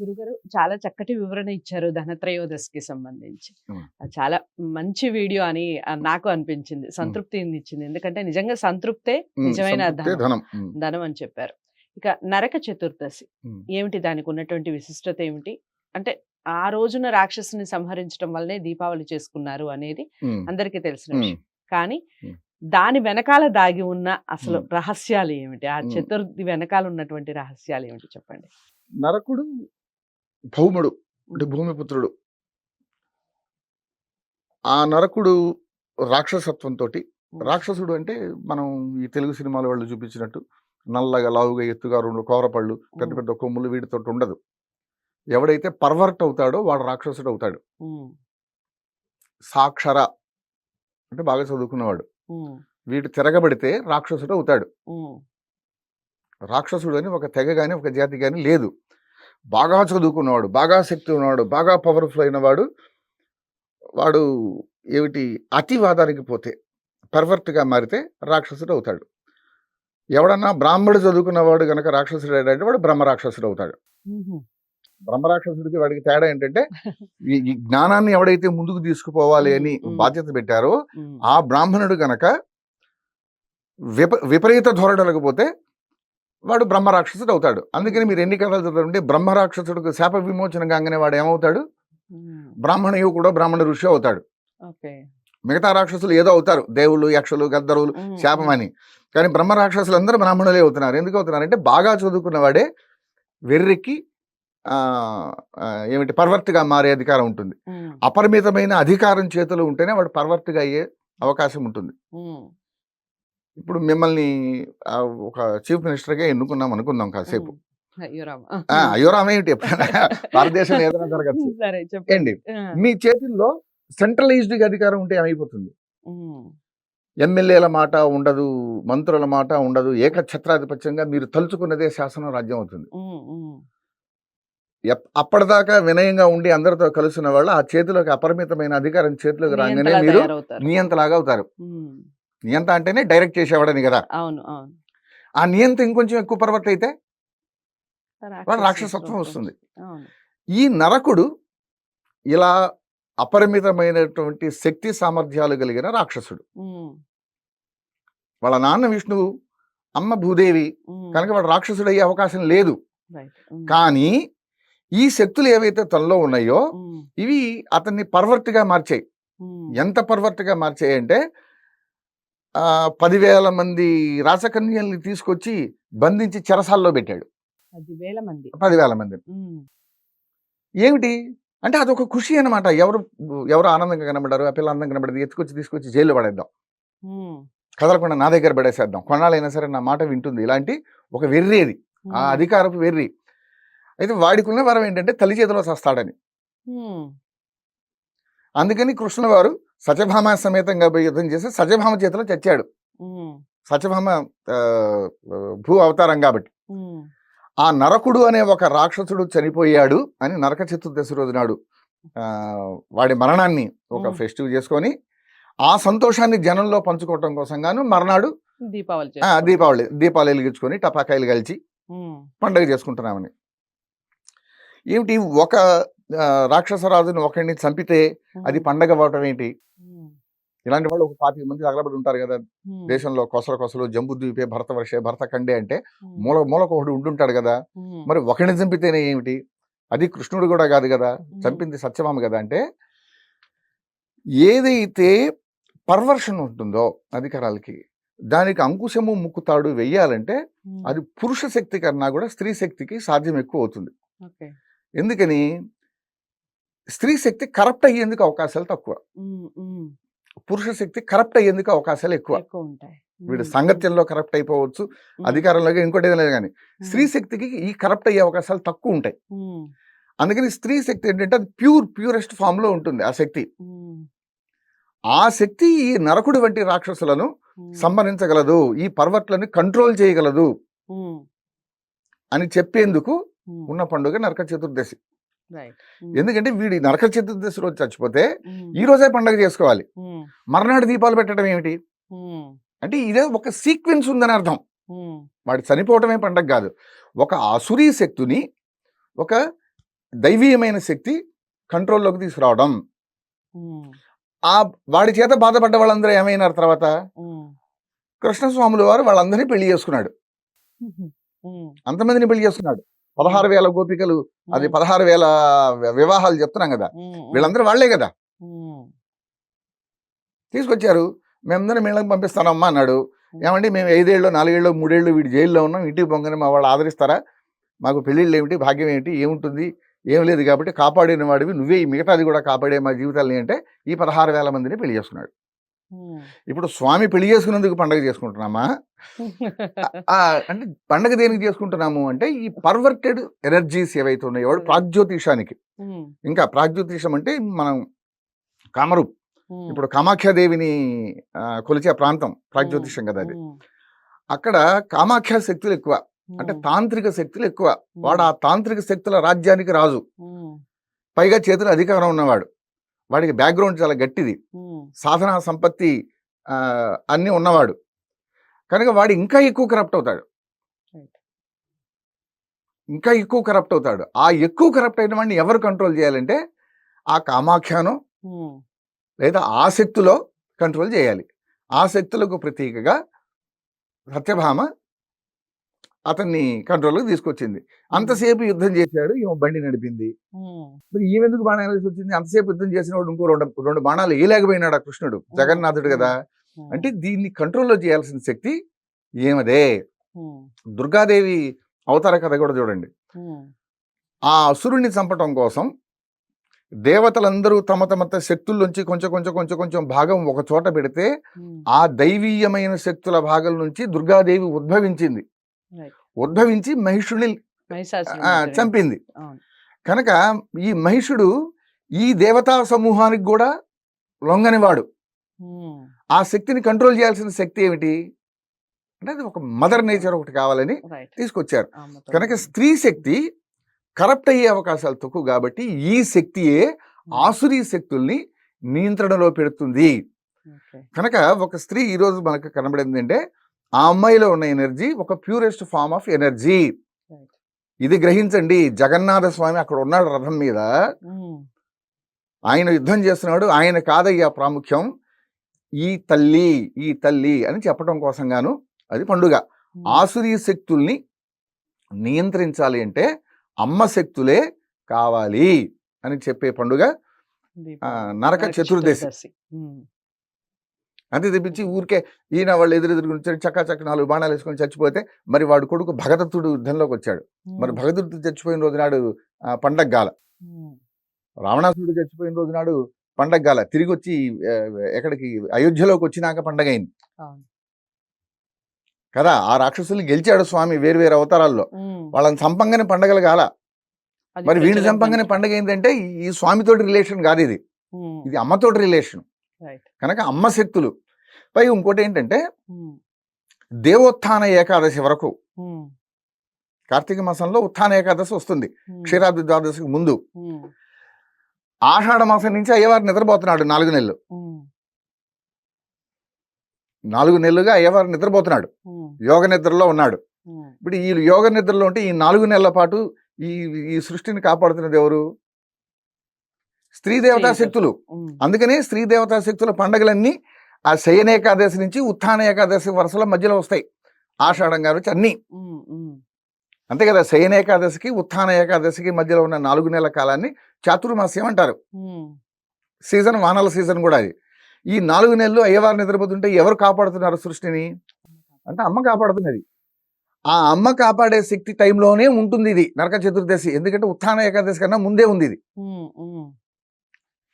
గురుగారు చాలా చక్కటి వివరణ ఇచ్చారు ధనత్రయోదశికి సంబంధించి. చాలా మంచి వీడియో అని నాకు అనిపించింది. సంతృప్తిని ఇచ్చింది ఎందుకంటే నిజంగా సంతృప్తే నిజమైన సంతృప్తే ధనం. ధనం. అని చెప్పారు. ఇక నరక చతుర్దశి. ఏమిటి? దానికి ఉన్నటువంటి విశిష్టత ఏమిటి? అంటే ఆ రోజున రాక్షసుని సంహరించడం వల్లనే దీపావళి చేసుకున్నారు అనేది అందరికీ తెలిసిన. విషయం. కానీ. దాని వెనకాల దాగి ఉన్న అసలు. రహస్యాలు ఏమిటి? ఆ. చతుర్థి వెనకాల ఉన్నటువంటి రహస్యాలు ఏమిటి? చెప్పండి. నరకుడు భౌముడు అంటే భూమిపుత్రుడు. ఆ నరకుడు రాక్షసత్వంతో రాక్షసుడు అంటే మనం ఈ తెలుగు సినిమాల వాళ్ళు చూపించినట్టు నల్లగా లావుగా ఎత్తుగా రెండు కోరపళ్ళు పెద్ద. పెద్ద కొమ్ములు వీటితో ఉండదు. ఎవడైతే పర్వర్ట్ అవుతాడో వాడు రాక్షసుడు అవుతాడు. సాక్షర అంటే బాగా చదువుకున్నవాడు. ఉమ్, వీడు తిరగబడితే రాక్షసుడు అవుతాడు. రాక్షసుడు అని ఒక తెగ కానీ ఒక జాతి కానీ లేదు. బాగా చదువుకున్నవాడు బాగా శక్తి ఉన్నవాడు బాగా పవర్ఫుల్ అయినవాడు వాడు ఏమిటి? అతివాదానికి పోతే పర్వర్ట్గా మారితే రాక్షసుడు అవుతాడు ఎవడన్నా బ్రాహ్మడు చదువుకున్నవాడు గనక రాక్షసుడు అంటే వాడు బ్రహ్మ రాక్షసుడు అవుతాడు ఉహు, బ్రహ్మ రాక్షసుడికి వాడికి తేడా ఏంటంటే ఈ జ్ఞానాన్ని ఎవడైతే ముందుకు తీసుకుపోవాలి అని. బాధ్యత పెట్టారో ఆ బ్రాహ్మణుడు గనక విప విపరీత ధోరణులకు పోతే వాడు బ్రహ్మ రాక్షసుడు అవుతాడు అందుకని మీరు ఎన్ని కథలు చదవండి బ్రహ్మ రాక్షసుడికి శాప విమోచన కాగానే వాడు ఏమవుతాడు? బ్రాహ్మణ యువకుడు బ్రాహ్మణ ఋషి అవుతాడు. మిగతా రాక్షసులు ఏదో అవుతారు. దేవుళ్ళు యక్షులు గద్దరులు ఉమ్, శాపం ఉమ్, అని కానీ బ్రహ్మ రాక్షసులు అందరూ బ్రాహ్మణులే అవుతున్నారు. ఎందుకు అవుతున్నారు అంటే బాగా చదువుకున్నవాడే వెర్రెక్కి ఆ, ఆ, ఏమిటి పర్వర్ట్గా మారే అధికారం ఉంటుంది. అపరిమితమైన అధికారం చేతిలో ఉంటేనే వాడు పర్వర్ట్గా అయ్యే అవకాశం ఉంటుంది. ఇప్పుడు మిమ్మల్ని ఆ, ఒక చీఫ్ మినిస్టర్గా ఎన్నుకున్నాం అనుకుందాం కాసేపు. ఉమ్. అయ్యో రామ ఆ, అయ్యో రామేమిటి ఎప్పుడైనా? భారతదేశంలో ఏదైనా జరగచ్చు. సరే ఏంటి? చెప్పండి ఆ, మీ చేతుల్లో సెంట్రలైజ్డ్ అధికారం ఉంటే ఏమైపోతుంది? ఉమ్, ఎమ్మెల్యేల మాట ఉండదు మంత్రుల మాట ఉండదు ఏకఛత్రాధిపత్యంగా మీరు తలుచుకున్నదే శాసనం రాజ్యం అవుతుంది. ఉమ్, ఉమ్, ఎప్- అప్పటిదాకా వినయంగా ఉండి అందరితో కలుసున్న వాళ్ళు ఆ చేతిలోకి అపరిమితమైన అధికారం చేతిలోకి రాగానే నియంతలా మీరు తయారవుతారు. నియంతలాగా అవుతారు ఉమ్, నియంత అంటేనే డైరెక్ట్ చేసేవాడని కదా. అవును అవును. ఆ నియంత ఇంకొంచెం ఎక్కువ పర్వట్ అయితే రాక్షసత్వం వస్తుంది. ఈ నరకుడు ఇలా అపరిమితమైనటువంటి శక్తి సామర్థ్యాలు కలిగిన రాక్షసుడు. వాళ్ళ నాన్న విష్ణువు అమ్మ భూదేవి కనుక వాడు రాక్షసుడు అయ్యే అవకాశం లేదు. కానీ ఈ శక్తులు ఏవైతే తనలో ఉన్నాయో ఇవి అతన్ని పర్వర్ట్గా మార్చాయి. ఎంత పర్వర్ట్గా మార్చాయి అంటే పదివేల మంది రాసకన్యల్ని తీసుకొచ్చి బంధించి చెరసాల్లో పెట్టాడు. పదివేల మంది. పదివేల ఉమ్, ఏమిటి? అంటే అదొక ఖుషి అనమాట ఎవరు ఎవరు ఆనందంగా కనబడ్డారు ఆ పిల్ల అందంగా కనబడదు ఎత్తుకొచ్చి తీసుకొచ్చి జైల్లో పడేద్దాం. కదలకుండా నా దగ్గర పడేసేద్దాం. కొన్నాళ్ళైనా సరే నా మాట వింటుంది. ఇలాంటి ఒక వెర్రి అది. ఆ అధికారపు వెర్రి. అయితే వాడికి ఉన్న వరం ఏంటంటే తల్లి చేతిలో చస్తాడని. ఉమ్, అందుకని కృష్ణుల వారు సత్యభామ సమేతంగా పోయి యుద్ధం చేసి సత్యభామ చేతిలో చచ్చాడు. సత్యభామ భూ అవతారం కాబట్టి. ఆ నరకుడు అనే ఒక రాక్షసుడు చనిపోయాడు అని నరక చతుర్దశి రోజు నాడు వాడి మరణాన్ని ఒక. ఫెస్టివ్ చేసుకొని ఆ సంతోషాన్ని జనంలో పంచుకోవటం కోసం గాను మర్నాడు దీపావళి. దీపావళి దీపాలు వెలిగించుకొని టపాకాయలు కలిచి పండుగ చేసుకుంటున్నామని. ఏమిటి ఒక రాక్షసరాజుని ఒకరిని చంపితే అది పండగ అవ్వటం ఏంటి? ఇలాంటి వాళ్ళు ఒక పాతిక మంది తగలబడి ఉంటారు కదా! దేశంలో కొసలు కొసలు జంబు ద్వీపే భరత వర్షే భరత కండే అంటే మూల మూలకు ఒకడు ఉండుంటాడు కదా! మరి ఒకరిని చంపితేనే ఏమిటి? అది కృష్ణుడు కూడా కాదు కదా! చంపింది సత్యభామ కదా! అంటే ఏదైతే పర్వర్షన్ ఉంటుందో అధికారాలకి దానికి అంకుశము ముక్కుతాడు వెయ్యాలంటే అది పురుష శక్తి కన్నా కూడా స్త్రీ శక్తికి సాధ్యం ఎక్కువ అవుతుంది. ఎందుకని? స్త్రీ శక్తి కరప్ట్ అయ్యేందుకు అవకాశాలు తక్కువ. పురుష శక్తి కరప్ట్ అయ్యేందుకు అవకాశాలు ఎక్కువ. ఉంటాయి. వీడు సంగత్యంలో కరప్ట్ అయిపోవచ్చు ఉమ్, అధికారంలోకి ఇంకోటి ఏదైనా కానీ స్త్రీ శక్తికి ఈ కరప్ట్ అయ్యే అవకాశాలు తక్కువ ఉంటాయి. అందుకని స్త్రీ శక్తి ఏంటంటే అది ప్యూర్ ప్యూరెస్ట్ ఫామ్లో ఉంటుంది ఆ శక్తి. ఆ శక్తి ఈ నరకుడు వంటి రాక్షసులను సంహరించగలదు ఈ పర్వట్లను కంట్రోల్ చేయగలదు అని చెప్పేందుకు ఉన్న పండుగ నరక చతుర్దశి. ఎందుకంటే వీడి నరక చతుర్దశి రోజు చచ్చిపోతే ఈ రోజే పండుగ చేసుకోవాలి. మర్నాడు దీపాలు పెట్టడం ఏమిటి? అంటే ఇదే ఒక సీక్వెన్స్ ఉందని అర్థం. వాడు చనిపోవటమే పండగ కాదు. ఒక అసురీ శక్తిని ఒక దైవీయమైన శక్తి కంట్రోల్లోకి తీసుకురావడం. ఆ వాడి చేత బాధపడ్డ వాళ్ళందరూ ఏమైనారు తర్వాత? కృష్ణస్వాముల వారు వాళ్ళందరినీ పెళ్ళి చేసుకున్నాడు. అంతమందిని పెళ్ళి చేసుకున్నాడు. పదహారు వేల గోపికలు అది పదహారు వేల వివాహాలు చెప్తున్నాం కదా. వీళ్ళందరూ వాళ్ళే కదా. తీసుకొచ్చారు. మేమందరం వీళ్ళకి పంపిస్తానమ్మా అన్నాడు. ఏమండి మేము ఐదేళ్ళు నాలుగేళ్ళు మూడేళ్ళు వీడి జైల్లో ఉన్నాం. ఇంటికి పొంగని మా వాళ్ళు ఆదరిస్తారా? మాకు పెళ్ళిళ్ళు ఏమిటి? భాగ్యం ఏమిటి? ఏముంటుంది? ఏం లేదు కాబట్టి కాపాడిన వాడివి. నువ్వే ఈ మిగతాది కూడా కాపాడే మా జీవితాలని అంటే ఈ పదహారు వేల మందిని పెళ్ళి చేసుకున్నాడు. ఇప్పుడు స్వామి పెళ్ళి చేసుకున్నందుకు పండగ చేసుకుంటున్నామా? అంటే పండగ దేనికి చేసుకుంటున్నాము అంటే ఈ పర్వర్టెడ్ ఎనర్జీస్ ఏవైతే ఉన్నాయో వాడు ప్రాగ్జ్యోతిషానికి. ఇంకా ప్రాగ్జ్యోతిషం అంటే మనం కామరూప్. ఇప్పుడు కామాఖ్యాదేవిని కొలిచే ప్రాంతం ప్రాగ్జ్యోతిషం కదా అది. అక్కడ కామాఖ్య శక్తులు ఎక్కువ. అంటే తాంత్రిక శక్తులు ఎక్కువ. వాడు ఆ తాంత్రిక శక్తుల రాజ్యానికి రాజు. పైగా చేతులు అధికారం ఉన్నవాడు. వాడికి బ్యాక్గ్రౌండ్ చాలా గట్టిది. సాధన సంపత్తి అన్నీ ఉన్నవాడు. కనుక వాడు ఇంకా ఎక్కువ కరప్ట్ అవుతాడు. ఇంకా ఎక్కువ కరప్ట్ అవుతాడు. ఆ ఎక్కువ కరప్ట్ అయిన వాడిని ఎవరు కంట్రోల్ చేయాలంటే ఆ కామాఖ్యాను లేదా ఆ శక్తిలో కంట్రోల్ చేయాలి. ఆ శక్తులకు ప్రతీకగా సత్యభామ అతన్ని కంట్రోల్కి తీసుకొచ్చింది. అంతసేపు యుద్ధం చేశాడు ఈమె బండి నడిపింది. మరి ఈమెందుకు బాణం వేసి వచ్చింది అంతసేపు యుద్ధం చేసిన వాడు ఇంకో రెండు రెండు బాణాలు వేయలేకపోయినాడు ఆ కృష్ణుడు జగన్నాథుడు కదా! అంటే దీన్ని కంట్రోల్లో చేయాల్సిన శక్తి ఏమదే దుర్గాదేవి అవతార కథ కూడా చూడండి. ఆ అసురుణ్ణి చంపటం కోసం దేవతలందరూ తమ తమ శక్తుల్లోంచి కొంచెం కొంచెం కొంచెం కొంచెం భాగం ఒక చోట పెడితే ఆ దైవీయమైన శక్తుల భాగం నుంచి దుర్గాదేవి ఉద్భవించింది. ఉద్భవించి మర్దనం. చంపింది. కనుక ఈ మహిషుడు ఈ దేవతా సమూహానికి కూడా లొంగనివాడు. ఆ శక్తిని కంట్రోల్ చేయాల్సిన శక్తి ఏమిటి? అంటే అది ఒక మదర్ నేచర్ ఒకటి కావాలని తీసుకొచ్చారు. కనుక స్త్రీ శక్తి కరప్ట్ అయ్యే అవకాశాలు తక్కువ కాబట్టి ఈ శక్తియే ఆసురీ శక్తుల్ని నియంత్రణలో పెడుతుంది. కనుక ఒక స్త్రీ ఈ రోజు మనకు కనబడింది అంటే ఆ అమ్మాయిలో ఉన్న ఎనర్జీ ఒక ప్యూరెస్ట్ ఫార్మ్ ఆఫ్ ఎనర్జీ. ఇది గ్రహించండి జగన్నాథ స్వామి అక్కడ ఉన్నాడు రథం మీద. ఆయన యుద్ధం చేస్తున్నాడు ఆయన కాదయ్యా ప్రాముఖ్యం. ఈ తల్లి ఈ తల్లి అని చెప్పడం కోసం గాను అది పండుగ. ఆసురీ శక్తుల్ని నియంత్రించాలి అంటే అమ్మ శక్తులే కావాలి అని చెప్పే పండుగ. నరక చతుర్దశి. అంతే తెప్పించి ఊరికే ఈయన వాళ్ళు ఎదురెదురు చక్క చక్క నాలుగు బాణాలు వేసుకొని చచ్చిపోతే మరి వాడు కొడుకు భగదత్తుడు యుద్ధంలోకి వచ్చాడు. మరి భగదత్తుడు చచ్చిపోయిన రోజు నాడు ఆ, పండగ గాల. ఉమ్, రావణాసురుడు చచ్చిపోయిన రోజు నాడు పండగ గాల. తిరిగి వచ్చి ఎక్కడికి? అయోధ్యలోకి వచ్చినాక పండగ అయింది. కదా ఆ రాక్షసుల్ని గెలిచాడు స్వామి వేరు వేరు అవతారాల్లో. వాళ్ళని చంపంగానే పండగలు గాల. మరి చంపంగానే మంచి- పండగ ఏంటంటే ఈ స్వామితోటి రిలేషన్ కాదు ఇది. ఇది అమ్మతోటి రిలేషన్. కనుక అమ్మ శక్తులు పై ఇంకోటి ఏంటంటే దేవోత్థాన ఏకాదశి వరకు కార్తీక మాసంలో ఉత్థాన ఏకాదశి వస్తుంది. క్షీరాబ్ది ద్వాదశికి ముందు. ఆషాఢ మాసం నుంచి అయ్యవారు నిద్రపోతున్నాడు నాలుగు నెలలు. నాలుగు నెలలుగా అయ్యవారు నిద్రపోతున్నాడు. యోగ నిద్రలో ఉన్నాడు. ఇప్పుడు ఈ యోగ నిద్రలో ఉంటే ఈ నాలుగు నెలల పాటు ఈ ఈ సృష్టిని కాపాడుతున్నది ఎవరు? స్త్రీ దేవతా శక్తులు. అందుకనే స్త్రీ దేవతా శక్తుల పండుగలన్నీ ఆ శయన ఏకాదశి నుంచి ఉత్థాన ఏకాదశి వరుసలో మధ్యలో వస్తాయి. ఆషాఢం గారు వచ్చి అన్ని. అంతే కదా శయన ఏకాదశికి ఉత్థాన ఏకాదశికి మధ్యలో ఉన్న నాలుగు నెలల కాలాన్ని చాతుర్మాస్యం అంటారు. సీజన్ వానల సీజన్ కూడా అది. ఈ నాలుగు నెలలు అయ్యవారు నిద్రపోతుంటే ఎవరు కాపాడుతున్నారు సృష్టిని? అంటే అమ్మ కాపాడుతున్నది. ఆ అమ్మ కాపాడే శక్తి టైంలోనే ఉంటుంది ఇది నరక చతుర్దశి. ఎందుకంటే ఉత్థాన ఏకాదశి కన్నా ముందే ఉంది ఇది.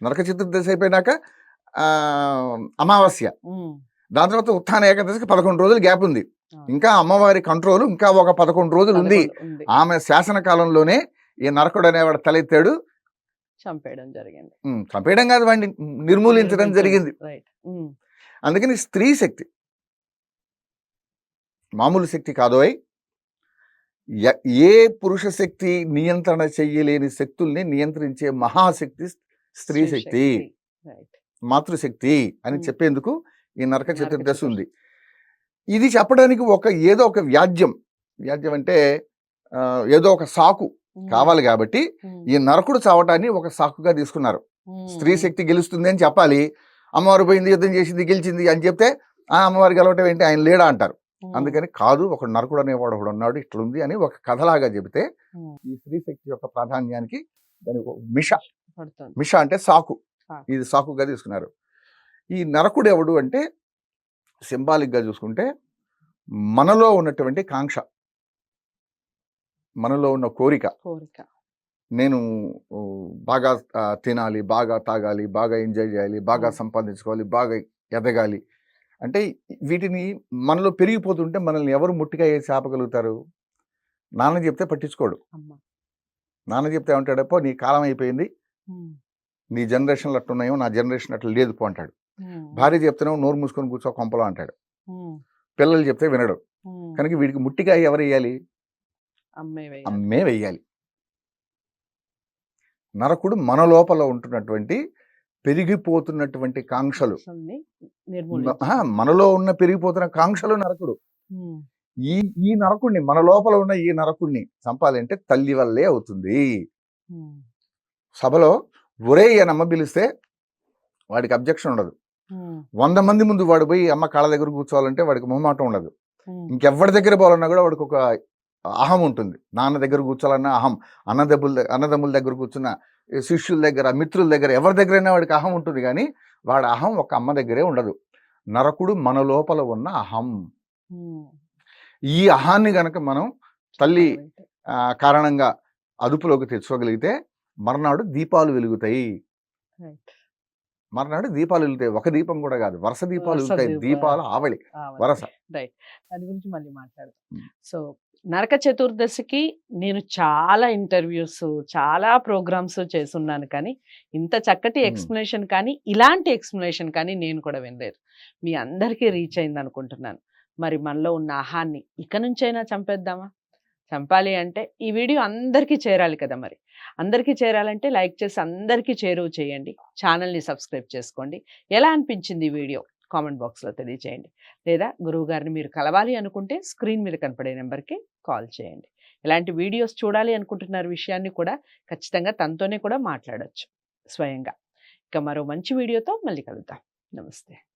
నరక చతుర్దశి అయిపోయినాక అమావాస్య. దాని తర్వాత ఉత్థాన ఏకాదశికి పదకొండు రోజులు గ్యాప్ ఉంది. ఇంకా అమ్మవారి కంట్రోల్ ఇంకా ఒక పదకొండు రోజులు ఉంది. ఆమె శాసన కాలంలోనే ఈ నరకుడు అనేవాడు తలెత్తాడు చంపేయడం జరిగింది. చంపేయడం కాదు వాడిని. నిర్మూలించడం జరిగింది. అందుకని స్త్రీ శక్తి. మామూలు శక్తి కాదోయ్ ఏ పురుష శక్తి నియంత్రణ చెయ్యలేని శక్తుల్ని నియంత్రించే మహాశక్తి స్త్రీ శక్తి. రైట్. మాతృశక్తి అని. చెప్పేందుకు ఈ నరక చతుర్దశి. ఉంది. ఇది చెప్పడానికి ఒక ఏదో ఒక వ్యాజ్యం. వ్యాజ్యం అంటే ఏదో ఒక సాకు కావాలి కాబట్టి ఈ నరకుడు చావటాన్ని ఒక సాకుగా తీసుకున్నారు. స్త్రీ శక్తి గెలుస్తుంది అని చెప్పాలి. అమ్మవారు పోయింది యుద్ధం చేసింది గెలిచింది అని చెప్తే ఆ అమ్మవారు గెలవటం ఏంటి? ఆయన లేడా? అంటారు. అందుకని కాదు ఒక నరకుడు అనేవాడు ఒకడు ఉన్నాడు ఇట్లుంది అని ఒక కథలాగా చెబితే ఈ స్త్రీ శక్తి యొక్క ప్రాధాన్యానికి దాని మిష. మిష అంటే సాకు. ఇది సాకుగా తీసుకున్నారు. ఈ నరకుడు ఎవడు అంటే సింబాలిక్గా చూసుకుంటే మనలో ఉన్నటువంటి కాంక్ష. మనలో ఉన్న కోరిక. కోరిక. నేను బాగా తినాలి బాగా తాగాలి బాగా ఎంజాయ్ చేయాలి బాగా. సంపాదించుకోవాలి బాగా ఎదగాలి. అంటే వీటిని మనలో పెరిగిపోతుంటే మనల్ని ఎవరు ముట్టిగా వేసి ఆపగలుగుతారు నాన్న చెప్తే పట్టించుకోడు. నాన్న చెప్తే ఏమంటాడప్పో నీ కాలం అయిపోయింది. నీ జనరేషన్లు అట్టున్నాయో నా జనరేషన్ అట్లా లేదు పో అంటాడు. భార్య చెప్తున్నావు నోరు మూసుకొని కూర్చో కొంపలో అంటాడు. పిల్లలు చెప్తే వినడు. కనుక వీడికి ముట్టిగా ఎవరు వేయాలి? అమ్మే వెయ్యాలి నరకుడు మన లోపల ఉంటున్నటువంటి పెరిగిపోతున్నటువంటి కాంక్షలు. మనలో ఉన్న పెరిగిపోతున్న కాంక్షలు నరకుడు. ఈ ఈ నరకుడిని మన లోపల ఉన్న ఈ నరకుడిని చంపాలంటే తల్లి వల్లే అవుతుంది. సభలో ఒరే అని అమ్మ పిలిస్తే వాడికి అబ్జెక్షన్ ఉండదు. వంద మంది ముందు వాడు పోయి అమ్మ కాళ్ళ దగ్గర కూర్చోవాలంటే వాడికి మొహమాటం ఉండదు. ఇంకెవరి దగ్గర పోవాలన్నా కూడా వాడికి ఒక అహం ఉంటుంది. నాన్న దగ్గర కూర్చోాలన్నా అహం. అన్నదమ్ముల అన్నదమ్ముల దగ్గర కూర్చున్న శిష్యుల దగ్గర మిత్రుల దగ్గర ఎవరి దగ్గరైనా వాడికి అహం ఉంటుంది కానీ వాడి అహం ఒక అమ్మ దగ్గరే ఉండదు. నరకుడు మన లోపల ఉన్న అహం. ఈ అహాన్ని గనక మనం తల్లి కారణంగా అదుపులోకి తెచ్చుకోగలిగితే మర్నాడు దీపాలు వెలుగుతాయి. మర్నాడు దీపాలు వెలుగుతాయి ఒక దీపం కూడా కాదు వరుస దీపాలు వెలుగుతాయి దీపాలు. ఆవళి. వరస దాని గురించి మళ్ళీ మాట్లాడదాం. సో నరక చతుర్దశికి నేను చాలా ఇంటర్వ్యూస్ చాలా ప్రోగ్రామ్స్ చేసున్నాను కానీ ఇంత చక్కటి. ఎక్స్ప్లెనేషన్ కానీ ఇలాంటి ఎక్స్ప్లెనేషన్ కానీ నేను కూడా వినలేదు మీ అందరికీ రీచ్ అయింది అనుకుంటున్నాను మరి మనలో ఉన్న ఆహాన్ని ఇక నుంచైనా చంపేద్దామా చంపాలి అంటే ఈ వీడియో అందరికీ చేరాలి కదా మరి. అందరికీ చేరాలంటే లైక్ చేసి అందరికీ చేరువ చేయండి. ఛానల్ని సబ్స్క్రైబ్ చేసుకోండి. ఎలా అనిపించింది ఈ వీడియో? కామెంట్ బాక్స్లో తెలియజేయండి లేదా గురువు గారిని మీరు కలవాలి అనుకుంటే స్క్రీన్ మీద కనపడే నెంబర్కి కాల్ చేయండి. ఇలాంటి వీడియోస్ చూడాలి అనుకుంటున్నారు విషయాన్ని కూడా ఖచ్చితంగా తనతోనే కూడా మాట్లాడచ్చు. స్వయంగా. ఇక మరో మంచి వీడియోతో మళ్ళీ కలుద్దాం. నమస్తే.